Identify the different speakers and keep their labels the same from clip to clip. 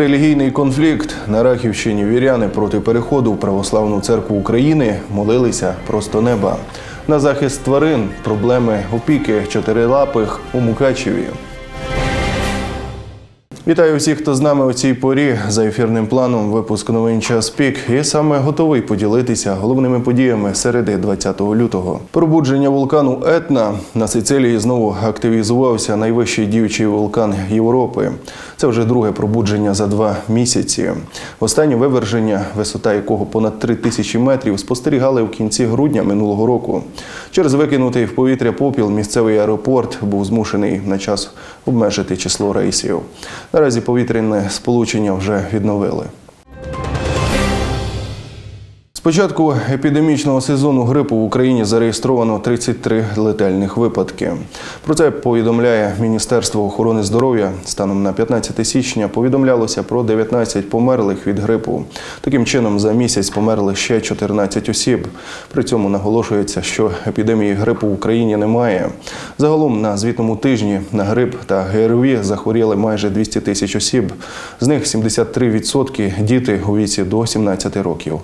Speaker 1: Релігійний конфлікт на Рахівщині віряни проти переходу в православну церкву України молилися просто неба. На захист тварин проблеми опіки чотирилапих у Мукачеві. Вітаю всіх, хто з нами у цій порі. За ефірним планом випуск новин час пік. І саме готовий поділитися головними подіями середи 20 лютого. Пробудження вулкану Етна на Сицилії знову активізувався найвищий діючий вулкан Європи. Це вже друге пробудження за два місяці. Останнє виверження, висота якого понад 3 тисячі метрів, спостерігали в кінці грудня минулого року. Через викинутий в повітря попіл місцевий аеропорт був змушений на час обмежити число рейсів. Наразі повітряне сполучення вже відновили. З початку епідемічного сезону грипу в Україні зареєстровано 33 летальних випадки. Про це повідомляє Міністерство охорони здоров'я. Станом на 15 січня повідомлялося про 19 померлих від грипу. Таким чином, за місяць померли ще 14 осіб. При цьому наголошується, що епідемії грипу в Україні немає. Загалом на звітному тижні на грип та ГРВІ захворіли майже 200 тисяч осіб. З них 73% – діти у віці до 17 років.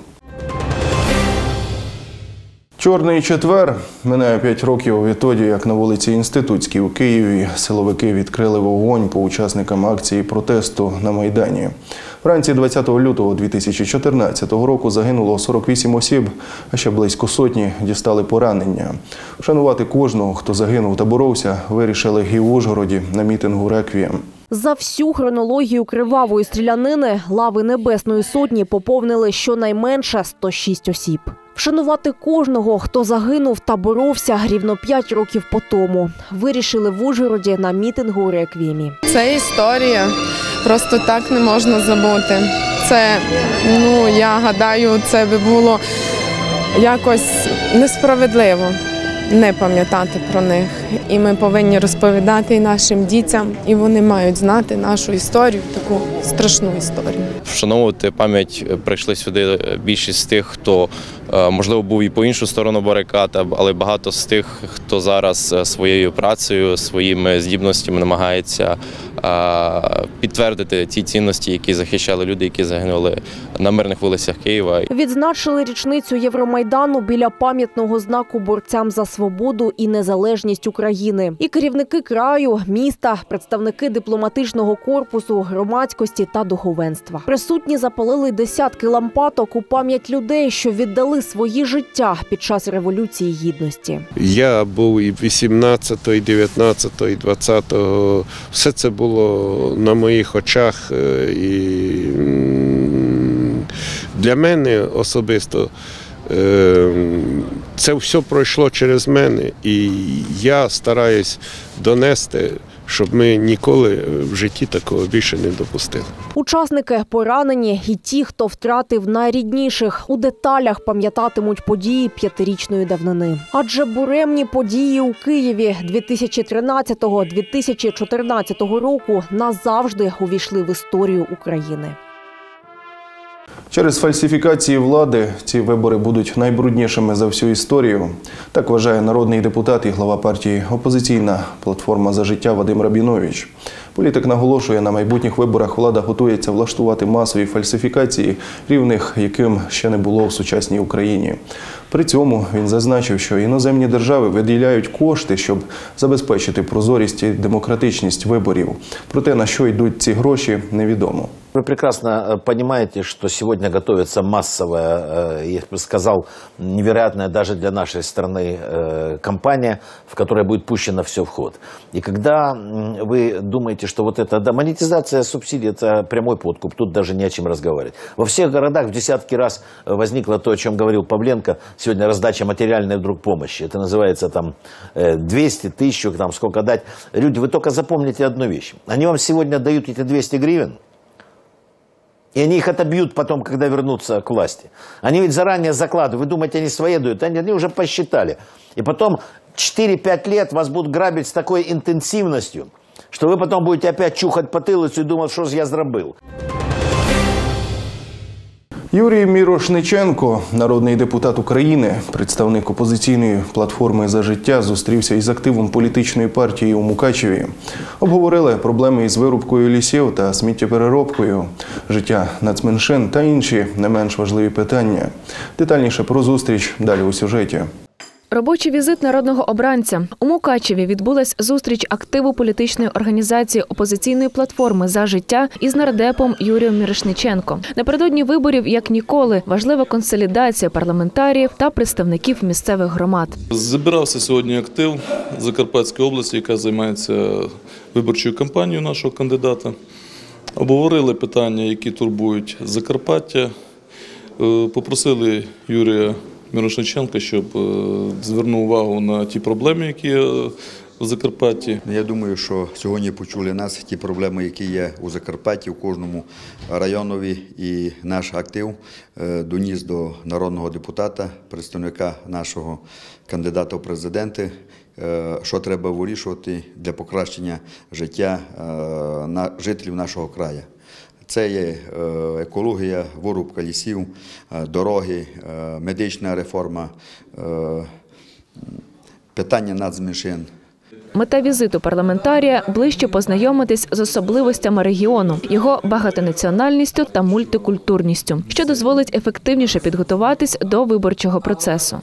Speaker 1: Чорний четвер минає 5 років відтоді, як на вулиці Інститутській у Києві силовики відкрили вогонь по учасникам акції протесту на Майдані. Вранці 20 лютого 2014 року загинуло 48 осіб, а ще близько сотні дістали поранення. Вшанувати кожного, хто загинув та боровся, вирішили і в Ужгороді на мітингу Реквієм.
Speaker 2: За всю хронологію кривавої стрілянини лави Небесної Сотні поповнили щонайменше 106 осіб. Вшанувати кожного, хто загинув та боровся рівно 5 років по тому. Вирішили в Ужгороді на мітингу у Реквіємі.
Speaker 3: Це історія, просто так не можна забути. Це, ну я гадаю, це би було якось несправедливо не пам'ятати про них. І ми повинні розповідати і нашим дітям, і вони мають знати нашу історію, таку страшну історію.
Speaker 4: Вшановувати пам'ять прийшли сюди більшість з тих, хто можливо був і по іншу сторону барикад, але багато з тих, хто зараз е, своєю працею, своїми здібностями намагається е, підтвердити ті цінності, які захищали люди, які загинули на мирних вулицях Києва.
Speaker 2: Відзначили річницю Євромайдану біля пам'ятного знаку борцям за свободу і незалежність України. І керівники краю, міста, представники дипломатичного корпусу, громадськості та духовенства. Присутні запалили десятки лампаток у пам'ять людей, що віддали свої життя під час революції гідності.
Speaker 5: Я був і 18, і 19, і 20. Все це було на моїх очах. е, І для мене особисто е, це все пройшло через мене, і я стараюсь донести, щоб ми ніколи в житті такого більше не допустили.
Speaker 2: Учасники поранені і ті, хто втратив найрідніших, у деталях пам'ятатимуть події п'ятирічної давнини. Адже буремні події у Києві 2013-2014 року назавжди увійшли в історію України.
Speaker 1: Через фальсифікації влади ці вибори будуть найбруднішими за всю історію. Так вважає народний депутат і глава партії Опозиційна платформа за життя Вадим Рабінович. Політик наголошує, на майбутніх виборах влада готується влаштувати масові фальсифікації, рівних яким ще не було в сучасній Україні. При цьому він зазначив, що іноземні держави виділяють кошти, щоб забезпечити прозорість і демократичність виборів. Проте на що йдуть ці гроші, невідомо.
Speaker 6: Вы прекрасно э, понимаете, что сегодня готовится массовая, э, я бы сказал, невероятная даже для нашей страны э, кампания, в которой будет пущено все в ход. И когда м, вы думаете, что вот это, да, монетизация субсидий, это прямой подкуп, тут даже не о чем разговаривать. Во всех городах в десятки раз э, возникло то, о чем говорил Павленко, сегодня раздача материальной вдруг помощи. Это называется там э, 200, 1000, там сколько дать. Люди, вы только запомните одну вещь. Они вам сегодня дают эти 200 гривен, и они их отобьют потом, когда вернутся к власти. Они ведь заранее закладывают. Вы думаете, они свои дают? Они, они уже посчитали. И потом 4-5 лет вас будут грабить с такой интенсивностью, что вы потом будете опять чухать потылицу и думать, что же я зробив.
Speaker 1: Юрій Мірошниченко, народний депутат України, представник опозиційної платформи за життя, зустрівся із активом політичної партії у Мукачеві. Обговорили проблеми із вирубкою лісів та сміттєпереробкою, життя нацменшин та інші не менш важливі питання. Детальніше про зустріч далі у сюжеті.
Speaker 7: Робочий візит народного обранця у Мукачеві відбулась зустріч активу політичної організації опозиційної платформи за життя із нардепом Юрієм Мірошниченко. Напередодні виборів, як ніколи, важлива консолідація парламентаріїв та представників місцевих громад.
Speaker 8: Збирався сьогодні актив Закарпатської області, яка займається виборчою кампанією нашого кандидата. Обговорили питання, які турбують Закарпаття. Е, Попросили Юрія Мірошниченка, щоб е, звернув увагу на ті проблеми, які в Закарпатті.
Speaker 9: Я думаю, що сьогодні почули нас ті проблеми, які є у Закарпатті, у кожному районові, і наш актив е, доніс до народного депутата, представника нашого кандидата в президенти, е, що треба вирішувати для покращення життя жителів нашого краю. Це є е, екологія, вирубка лісів, е, дороги, е, медична реформа, питання нацменшин.
Speaker 7: Мета візиту парламентарія ближче познайомитись з особливостями регіону, його багатонаціональністю та мультикультурністю, що дозволить ефективніше підготуватись до виборчого процесу.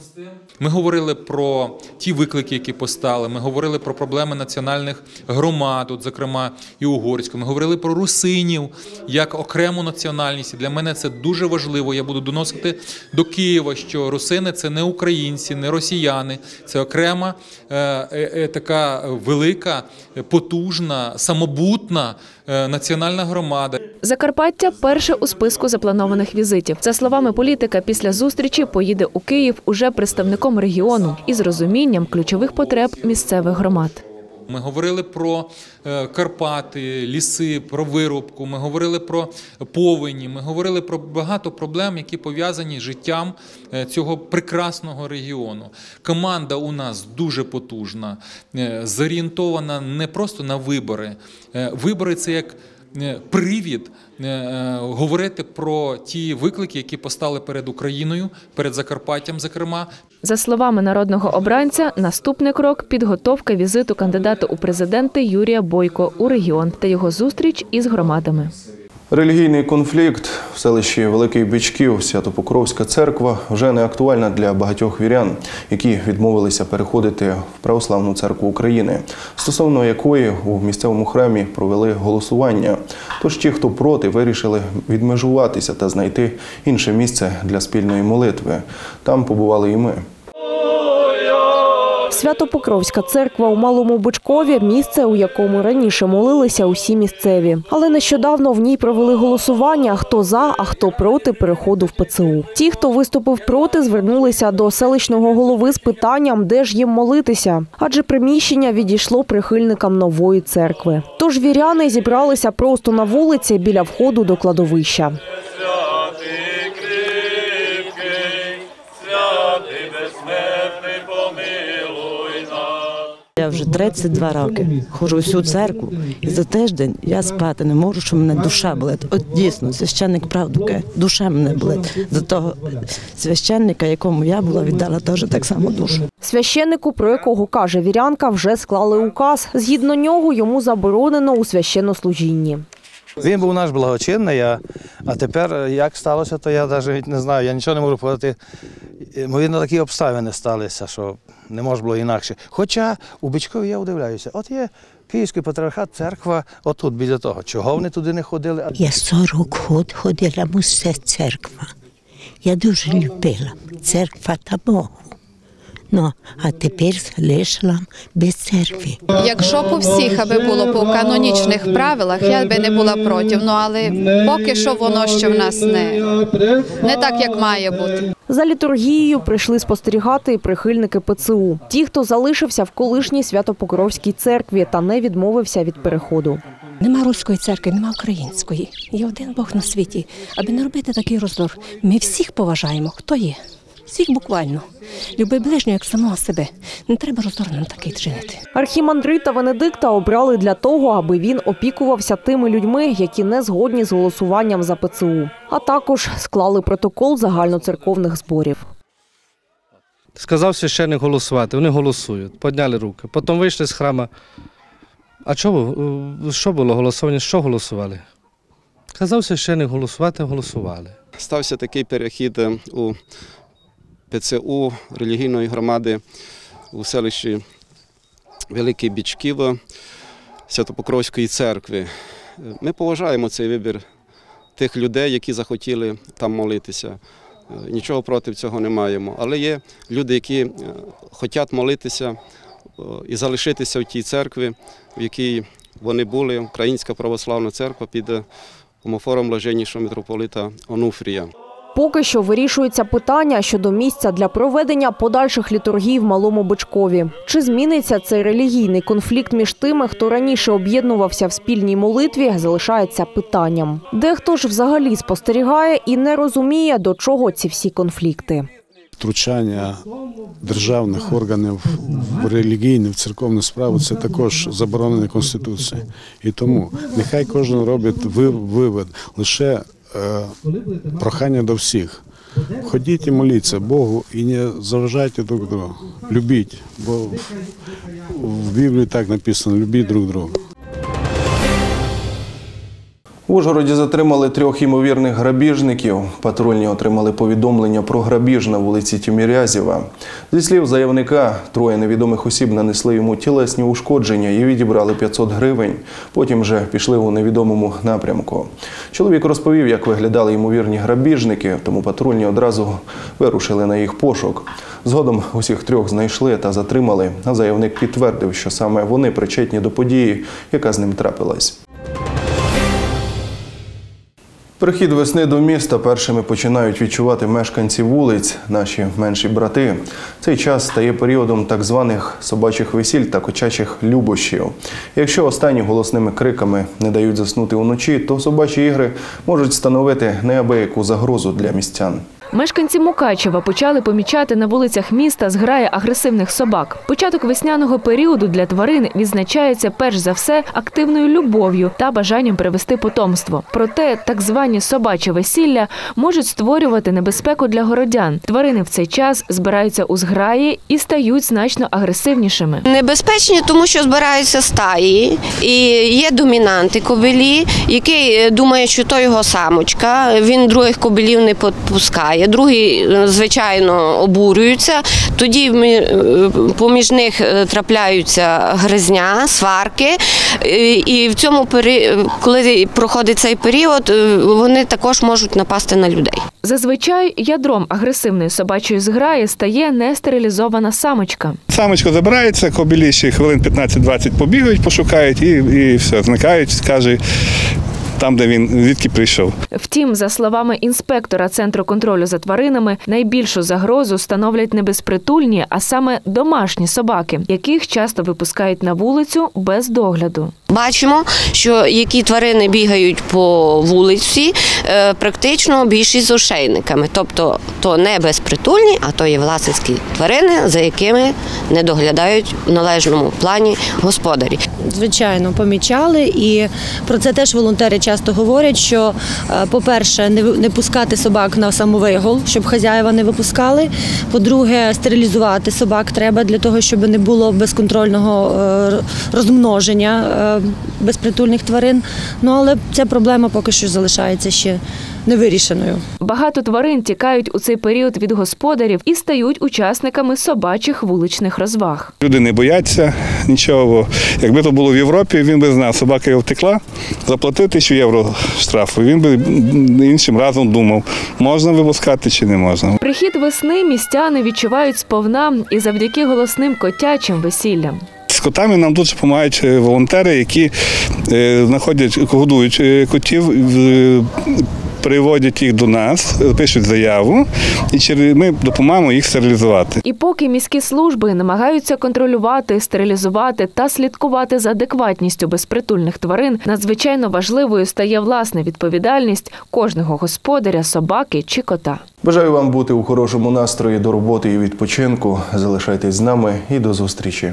Speaker 10: Ми говорили про ті виклики, які постали. Ми говорили про проблеми національних громад, от, зокрема і угорську. Ми говорили про русинів як окрему національність. Для мене це дуже важливо. Я буду доносити до Києва, що русини це не українці, не росіяни, це окрема е, е, е, така велика, потужна, самобутна національна громада.
Speaker 7: Закарпаття перше у списку запланованих візитів. За словами політика, після зустрічі поїде у Київ уже представником регіону із розумінням ключових потреб місцевих громад.
Speaker 10: Ми говорили про е, Карпати, ліси, про вирубку. Ми говорили про повені. Ми говорили про багато проблем, які пов'язані з життям е, цього прекрасного регіону. Команда у нас дуже потужна, е, зорієнтована не просто на вибори. Вибори це як привід е, е, говорити про ті виклики, які постали перед Україною, перед Закарпаттям, зокрема,
Speaker 7: За словами народного обранця, наступний крок підготовка візиту кандидата у президенти Юрія Бойко у регіон та його зустріч із громадами.
Speaker 1: Релігійний конфлікт в селищі Великий Бичків, Святопокровська церква вже не актуальна для багатьох вірян, які відмовилися переходити в православну церкву України, стосовно якої у місцевому храмі провели голосування. Тож ті, хто проти, вирішили відмежуватися та знайти інше місце для спільної молитви. Там побували і ми.
Speaker 2: Свято-Покровська церква у Малому Бичкові місце, у якому раніше молилися усі місцеві. Але нещодавно в ній провели голосування: хто за, а хто проти переходу в ПЦУ. Ті, хто виступив проти, звернулися до селищного голови з питанням, де ж їм молитися, адже приміщення відійшло прихильникам нової церкви. Тож віряни зібралися просто на вулиці біля входу до кладовища.
Speaker 11: Вже 32 роки Хожу всю церкву, і за тиждень я спати не можу, що мене душа болить. От дійсно, священник правду каже, душа мене болить. За того священника, якому я була, віддала теж так само душу.
Speaker 2: Священнику, про якого каже вірянка, вже склали указ. Згідно нього йому заборонено у священнослужінні.
Speaker 12: Він був наш благочинний, а, а тепер е, як сталося, то я навіть не знаю. Я нічого не можу подати. Ймовірно, такі обставини сталися, що не може було інакше. Хоча у Бичкові я удивляюся, от є Київський патріархат, церква отут біля того. Чого вони туди не ходили?
Speaker 13: Я 40 год ходила в усе церква. Я дуже любила церква та Богу. Ну, а тепер залишила без церкви.
Speaker 14: Якщо по всіх, аби було по канонічних правилах, я би не була проти. Ну але поки що воно ще в нас не, не так, як має бути.
Speaker 2: За літургією прийшли спостерігати і прихильники ПЦУ. Ті, хто залишився в колишній Свято-Покровській церкві та не відмовився від переходу.
Speaker 13: Нема руської церкви, нема української. Є один Бог на світі. Аби не робити такий роздор, ми всіх поважаємо, хто є. Всіх буквально. Люби ближнього як самого себе. Не треба розорним такий чинити.
Speaker 2: Архімандрита Венедикта обрали для того, аби він опікувався тими людьми, які не згодні з голосуванням за ПЦУ, а також склали протокол загальноцерковних зборів.
Speaker 15: Сказав священник голосувати, вони голосують, підняли руки. Потім вийшли з храма. А чого, е, що було голосування? Що голосували? Казав священник голосувати, голосували.
Speaker 16: Стався такий перехід е, у ПЦУ релігійної громади у селищі Великий Бічків Святопокровської церкви. Ми поважаємо цей вибір тих людей, які захотіли там молитися. Е, Нічого проти цього не маємо. Але є люди, які е, хочуть молитися е, і залишитися в тій церкві, в якій вони були, Українська православна церква під е, омофором блаженнішого митрополита Онуфрія.
Speaker 2: Поки що вирішується питання щодо місця для проведення подальших літургій в Малому Бичкові. Чи зміниться цей релігійний конфлікт між тими, хто раніше об'єднувався в спільній молитві, залишається питанням. Дехто ж взагалі спостерігає і не розуміє, до чого ці всі конфлікти.
Speaker 17: Втручання державних органів в релігійну, в церковну справу це також заборонено Конституцією. І тому нехай кожен робить ви- вивод лише прохання до всіх. Ходіть і моліться Богу і не заважайте друг друга. Любіть, бо в Біблії так написано: любіть друг друга.
Speaker 1: В Ужгороді затримали трьох ймовірних грабіжників. Патрульні отримали повідомлення про грабіж на вулиці Тімірязєва. Зі слів заявника, троє невідомих осіб нанесли йому тілесні ушкодження і відібрали 500 гривень. Потім вже пішли у невідомому напрямку. Чоловік розповів, як виглядали ймовірні грабіжники, тому патрульні одразу вирушили на їх пошук. Згодом усіх трьох знайшли та затримали. А заявник підтвердив, що саме вони причетні до події, яка з ним трапилась. Прихід весни до міста першими починають відчувати мешканці вулиць, наші менші брати. Цей час стає періодом так званих собачих весіль та кочачих любощів. Якщо останні голосними криками не дають заснути уночі, то собачі ігри можуть становити неабияку загрозу для містян.
Speaker 7: Мешканці Мукачева почали помічати на вулицях міста зграє агресивних собак. Початок весняного періоду для тварин відзначається перш за все активною любов'ю та бажанням привести потомство. Проте так звані собачі весілля можуть створювати небезпеку для городян. Тварини в цей час збираються у зграї і стають значно агресивнішими.
Speaker 18: Небезпечні, тому що збираються стаї, і є домінанти кобилі, який е, думає, що то його самочка. Він других кобилів не підпускає. Другі, е, звичайно, обурюються. Тоді е, поміж них е, трапляються гризня, сварки. І в цьому коли проходить цей період, вони також можуть напасти на людей.
Speaker 7: Зазвичай ядром агресивної собачої зграї стає нестерилізована самочка.
Speaker 19: Самочка забирається, кобілі ще хвилин 15-20 побігають, пошукають і, і все, зникають, каже, там, де він звідки прийшов.
Speaker 7: Втім, за словами інспектора центру контролю за тваринами, найбільшу загрозу становлять не безпритульні, а саме домашні собаки, яких часто випускають на вулицю без догляду.
Speaker 18: Бачимо, що які тварини бігають по вулиці, е, практично більшість з ошейниками. Тобто то не безпритульні, а то є власницькі тварини, за якими не доглядають в належному плані господарі.
Speaker 20: Звичайно, помічали, і про це теж волонтери часто говорять. Що, е, по-перше, не пускати собак на самовигул, щоб хазяїва не випускали. По-друге, стерилізувати собак треба для того, щоб не було безконтрольного е, розмноження е, безпритульних тварин. Ну але ця проблема поки що залишається ще невирішеною.
Speaker 7: Багато тварин тікають у цей період від господарів і стають учасниками собачих вуличних розваг.
Speaker 19: Люди не бояться нічого. бо Якби то було в Європі, він би знав, собака його втекла, заплатив тисячу євро штрафу. Він би іншим разом думав, можна випускати чи не можна.
Speaker 7: Прихід весни містяни відчувають сповна і завдяки голосним котячим весіллям.
Speaker 19: З котами нам дуже допомагають е, волонтери, які е, знаходять, годують е, котів, приводять їх до нас, пишуть заяву, і через ми допомагаємо їх стерилізувати.
Speaker 7: І поки міські служби намагаються контролювати, стерилізувати та слідкувати за адекватністю безпритульних тварин, надзвичайно важливою стає власна відповідальність кожного господаря, собаки чи кота.
Speaker 1: Бажаю вам бути у хорошому настрої до роботи і відпочинку. Залишайтесь з нами і до зустрічі.